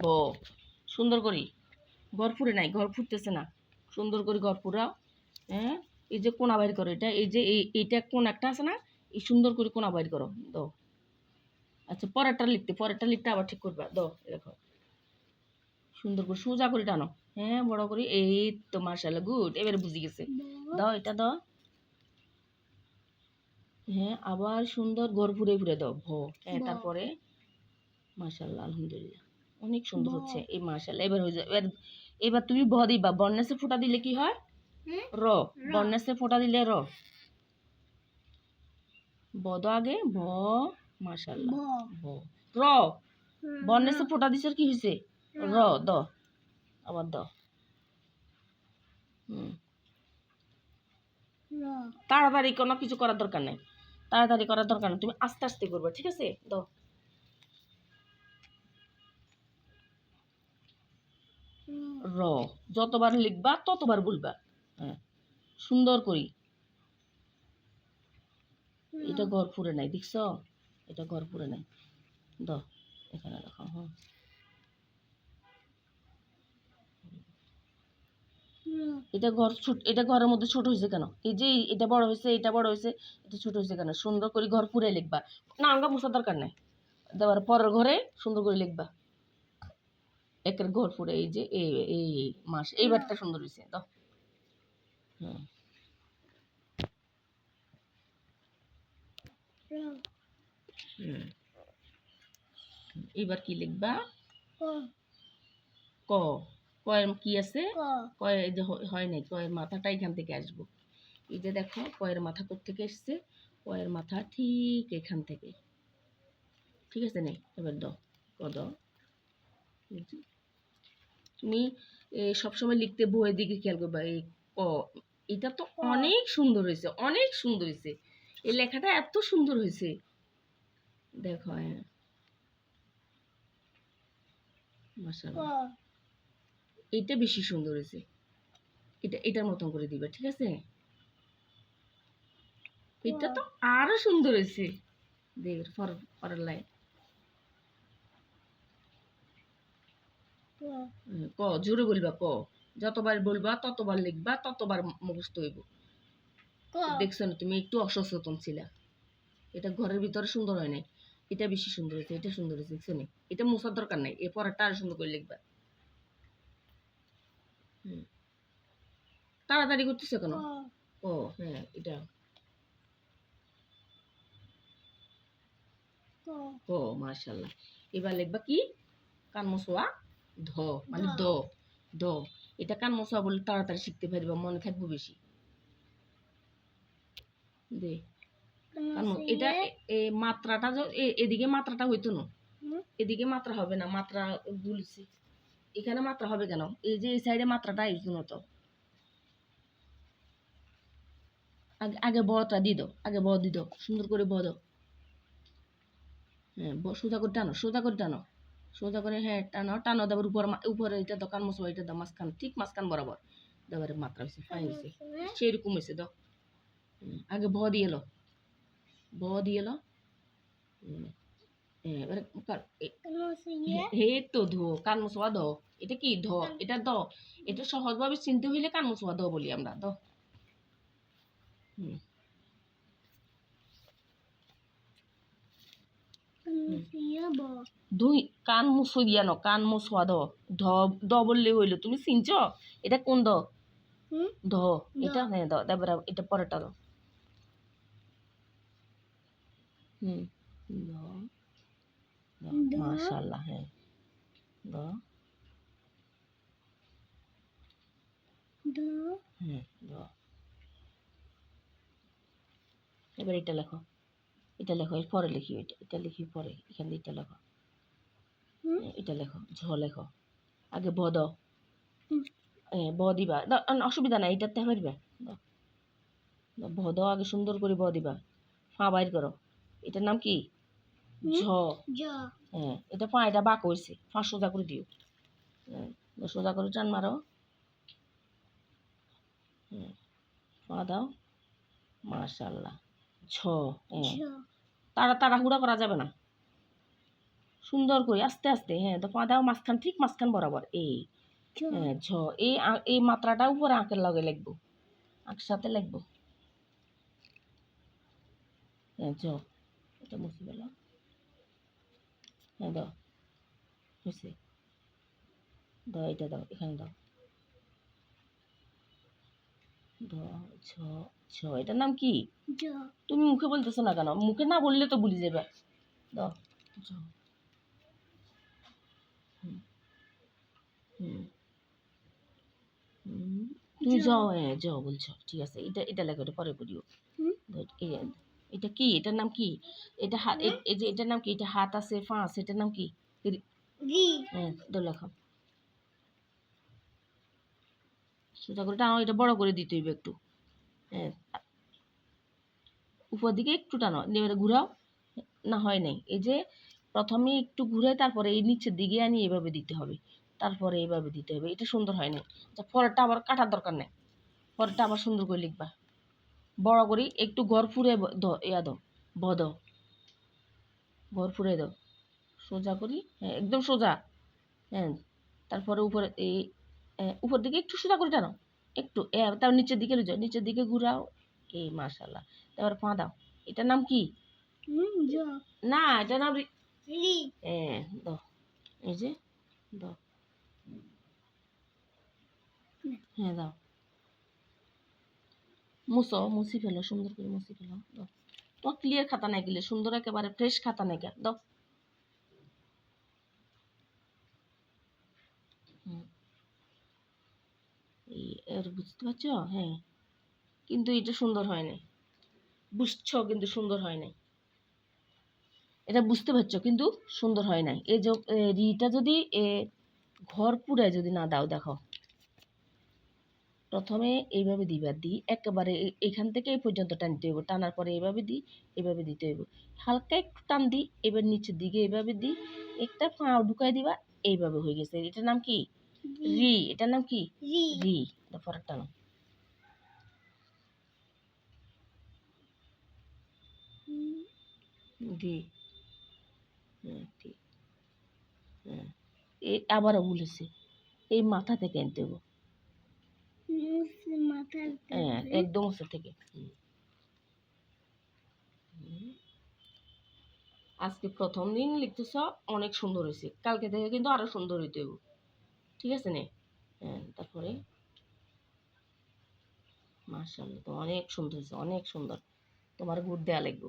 ব। সুন্দর করি? ঘর ফুরে নাই ঘর ফুটতেছে না। সুন্দর করে ঘর ফুরাও হ্যাঁ? এই যে কোনা বাইর করো এটা এই যে এইটা কোন একটা আছে না? এই সুন্দর করে কোনা বাইর করো দাও আচ্ছা পরেরটা লিখতে পরেরটা লিখতে আবার ঠিক করবা দাও দেখো। সুন্দর করে সোজা করে টানো হ্যাঁ? বড় করে এই তো মার্শাল্লাহ গুড এবারে বুঝে গেছে। দাও এটা দাও হ্যাঁ আবার সুন্দর ঘর ফুরে ফুরে দাও ভ। হ্যাঁ তারপরে মাশাল্লাহ আলহামদুলিল্লাহ। অনেক সুন্দর হচ্ছে। এই মাশাল্লাহ এবার হয়ে যাবে এবার তুমি ভ দিবা। বর্ণাসে ফোঁটা দিলে কি হয়? র। বর্ণাসে ফোঁটা দিলে র। ব দাও আগে ভ ব মাশাল্লাহ ভ। র। বর্ণাসে ফোঁটা দিছে কি হয়েছে র দ। আবার দ। হুম। তাড়াতাড়ি কোনো কিছু করার দরকার নেই। তাড়াতাড়ি করার দরকার নেই। তুমি আস্তে আস্তে করবে ঠিক আছে? দাও র যতবার লিখবা ততবার বলবা। হ্যাঁ সুন্দর করি। এটা ঘর পুরে নাই দেখছ? এটা ঘর পুরে নাই। দাও এখানে রাখো হ্যাঁ। এটা ঘর ছোট এটা ঘরের মধ্যে ছোট হয়েছে কেন? এই যে এটা বড় হয়েছে এটা বড় হয়েছে এটা ছোট হয়েছে কেন? সুন্দর করে ঘর পুরে লিখবা। না আঙ্গা মোছার দরকার নাই। দেওয়ার পরের ঘরে সুন্দর করে লিখবা। একের ঘর পুরে এই যে এই এই মাস। এইবারটা সুন্দর হয়েছে হুম। এবার কি লিখবা? ক। ক। কয়ের কি আছে? ক। এই যে হয় নাই কয়ের মাথাটা এখান থেকে আসব। এই যে দেখো কয়ের মাথা থেকে এসছে? কয়ের মাথা ঠিক এখান থেকে। ঠিক আছে নে? এবার দাও ক যে। তুমি সবসময় লিখতে বইয়ের দিকে খেয়াল করবা। এই ক এটা তো অনেক সুন্দর হয়েছে অনেক সুন্দর হয়েছে। এই লেখাটা এত সুন্দর হয়েছে। দেখো হ্যাঁ। এইটা বেশি সুন্দর হয়েছে। এটা এটার মতন করে দিবা ঠিক আছে? এটা তো আরও সুন্দর হয়েছে। দেখ পর পরের লাইন ক জোরে বলবা ক। যতবার বলবা ততবার লিখবা ততবার মুখস্থ হইব। ক? দেখছ না তুমি একটু অসচেতন ছিলা। এটা ঘরের ভিতরে সুন্দর হয় নাই। এটা বেশি সুন্দর হয়েছে এটা সুন্দর হয়েছে দেখছ নি? এটা মোছার দরকার নাই এ পরেরটা আরও সুন্দর করে লিখবা। তাড়াতাড়ি করতেছো কেন? ক? ও হ্যাঁ এটা। ক। ও মাশাল্লাহ এবার লিখবা কি? কান মোছোয়া। ধ মানে দ দ। এটা কান মোছোয়া বলে তাড়াতাড়ি শিখতে পারবা মনে থাকব বেশি। দে। এটা মাত্রাটা এদিকে মাত্রাটা হইতো না। এদিকে মাত্রা হবে না মাত্রা ভুলছি এখানে মাত্রা হবে কেন? এই যে এই সাইডে মাত্রাটা আইতো না তো। আগে আগে বটা দি দাও আগে ব দি দাও সুন্দর করে ব দাও হ্যাঁ সোজা করে টানো সোজা করে টানো। সোজা করে হ্যাঁ টানো টানো দেবার উপর উপরে এটা দোকান মশো এটা দাও মাঝখান ঠিক মাঝখান বরাবর। দেবারে মাত্রা হয়েছে ফাইন হয়েছে সেরকম হয়েছে দাও। আগে ভ দিয়ে এলো ব দিয়ে এলো এবারে হে- তো ধো কান মশোয়া দ এটা কি ধ? এটা দ এটা সহজভাবে চিনতে হইলে কান মশোয়া দ বলি আমরা দ হুম। দুই কান দিয়া ন কান মুছোয়া দ ধ দ বললে হইল। তুমি চিনছ? এটা কোন দ? হুম? ধ। এটা হ্যাঁ দ। তারপরে এটা দ হুম। দ। দ। হ্যাঁ। দ। দ। এবার এটা লেখো। এটা লেখো এর পরে লিখি এটা এটা লিখি পরে এখানে এটা লেখো? এটা লেখো ঝ লেখো। আগে ব দ। এ, ব দিবা। অসুবিধা নাই এটাতে পারবে দাও। দাও, ভ দাও আগে সুন্দর করে ব দিবা। ফা বাইর করো। এটার নাম কি? ঝ। হ্যাঁ এটা পা এটা বাঁক হয়েছে ফা সোজা করে দিও। সোজা করে টান মারো। পা দাও। মাশাল্লাহ। ছ হ্যাঁ তাড়া তাড়াহুড়া করা যাবে না। সুন্দর করে আস্তে আস্তে হ্যাঁ তো পা দাও মাঝখান ঠিক মাঝখান বরাবর এই হ্যাঁ ঝ এই এই মাত্রাটা উপরে আঁকের লগে লিখব আঁক সাথে লিখব। হ্যাঁ এটা মুছে হ্যাঁ দাও হয়েছে। দাও এটা দাও এখানে দাও। ঝ ঝ এটার নাম কি? তুমি মুখে বলতেছো না কেন? মুখে না বললে তো ভুলে যাবে। ঝ। তুমি জ। হ্যাঁ বলছো ঠিক আছে এটা এটা লেখো এটা পরে এই- এটা কি এটার নাম কি? এটা হাত এই যে এটার নাম কি? এটা হাত আছে ফা আছে এটার নাম কি? হ্যাঁ তো লেখো। সোজা করে টানো এটা বড় করে দিতে হইবে একটু। হ্যাঁ। উপর দিকে একটু টানো এবারে ঘুরাও। না হয় নাই। এই যে প্রথমে একটু ঘুরে তারপরে এই নিচের দিকে আনি এভাবে দিতে হবে। তারপরে এভাবে দিতে হবে। এটা সুন্দর হয় না আচ্ছা পরেরটা আবার কাটার দরকার নেই। পরেরটা আবার সুন্দর করে লিখবা। বড় করি একটু ঘর ফুরে ইয়া দাও ব দাও ঘর ফুরে দাও। সোজা করি। হ্যাঁ একদম সোজা। হ্যাঁ তারপরে উপরে এই উপর দিকে একটু সোজা করে টানো। একটু তারপর নিচের দিকে লুজাও নিচের দিকে ঘুরাও। এই মাশাল্লাহ তারপর পা দাও এটার নাম কি? না এটার নাম হ্যাঁ দাও এই যে দাও হ্যাঁ দাও। মুছো ফেলো, সুন্দর করে মুছি ফেলো দাও ক্লিয়ার খাতা নাই গেলে, সুন্দর একেবারে ফ্রেশ খাতা নাই গা দাও। বুঝতে পারছ? হ্যাঁ। কিন্তু এটা সুন্দর হয় নাই। বুঝছ, কিন্তু সুন্দর হয় নাই। এটা বুঝতে পারছ কিন্তু সুন্দর হয় নাই। এই যে রিটা যদি এ, ঘর পুরায় যদি না দাও দেখো। প্রথমে এইভাবে দিবা দিই একেবারে এখান থেকে এই পর্যন্ত টানতে হইব টানার পরে এইভাবে দিই এইভাবে দিতে হইব। হালকা একটু টান দিই এবার নিচের দিকে এইভাবে দিই একটা পাও ঢুকাই দিবা এইভাবে হয়ে গেছে। এটার নাম কি? রি। এটার নাম কি? রি। রি। পরের টানো। রি হ্যাঁ ঠিক হ্যাঁ এই আবারও বলেছি এই মাথা থেকে আনতে হইব হ্যাঁ একদম থেকে। আজকে প্রথম দিন লিখতেছ অনেক সুন্দর হয়েছে। কালকে থেকে কিন্তু আরও সুন্দর হইতে হইব। ঠিক আছে নে? হ্যাঁ তারপরে? মার্শাল্লাহ তো অনেক সুন্দর হয়েছে অনেক সুন্দর। তোমার গুড় দেওয়া লাগবে।